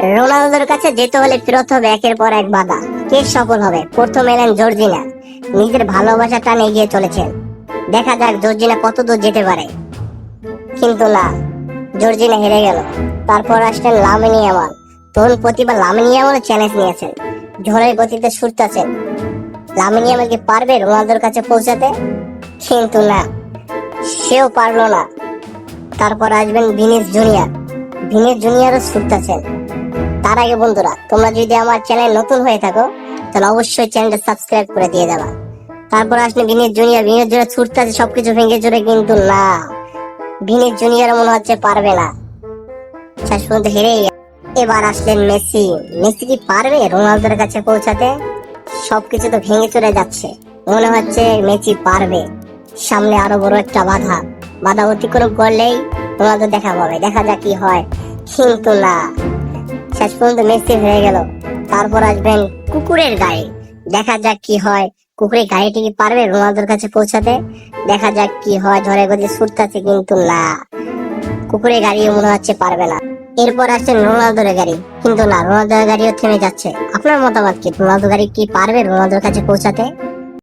রোনালদোর কাছে যেতে হলে ফেরত হবে একের পর এক বাধা। কে সফল হবে? প্রথম এলেন জর্জিনা। নিজের ভালোবাসা টান এগিয়ে চলেছেন। দেখা যাক জর্জিনা কত দূর যেতে পারে। কিন্তু না, জর্জিনা হেরে গেল। তারপর আসলেন লামিনী আমাল তরুণ প্রতিভা লামিনী আমাল চ্যালেঞ্জ নিয়েছেন। ঝড়ের গতিতে ছুটতেছেন লামিনী কি পারবে রোনালদোর কাছে পৌঁছাতে? কিন্তু না, সেও পারল না। তারপর আসবেন ভিনিস জুনিয়র। ভিনিস জুনিয়রও ছুটতেছেন তার আগে বন্ধুরা, তোমরা যদি আমার চ্যানেল নতুন হয়ে থাকো, তাহলে অবশ্যই চ্যানেলটা সাবস্ক্রাইব করে দিয়ে দেবা। তারপর আসলে ভিনিস জুনিয়র ভিনিস জুনিয়র ছুটতে আছে, সবকিছু ভেঙে চুরে কিন্তু না। ভিনিস জুনিয়র মনে হচ্ছে পারবে না। শেষ পর্যন্ত হেরেই এবার আসলেন মেসি। মেসি কি পারবে রোনালদোর কাছে পৌঁছাতে? সবকিছু তো ভেঙে চলে যাচ্ছে। মনে হচ্ছে মেসি পারবে। সামনে আরও বড় একটা বাধা। বাধা অতিক্রম করলেই রোনালদো দেখা পাবে। দেখা যাক কি হয়। কিন্তু না। শেষ পর্যন্ত মেসি হয়ে গেল। তারপর আসবেন কুকুরের গাড়ি। দেখা যাক কি হয়। কুকুরের গাড়িটি কি পারবে রোনালদোর কাছে পৌঁছাতে? দেখা যাক কি হয়। ধরে গদি ছুটতেছে কিন্তু না। কুকুরের গাড়িও মনে হচ্ছে পারবে না। এরপর আসছেন রোনালদোর গাড়ি। কিন্তু না, রোনালদোর গাড়িও থেমে যাচ্ছে। আপনার মতামত কি? রোনালদো গাড়ি কি পারবে রোনালদোর কাছে পৌঁছাতে?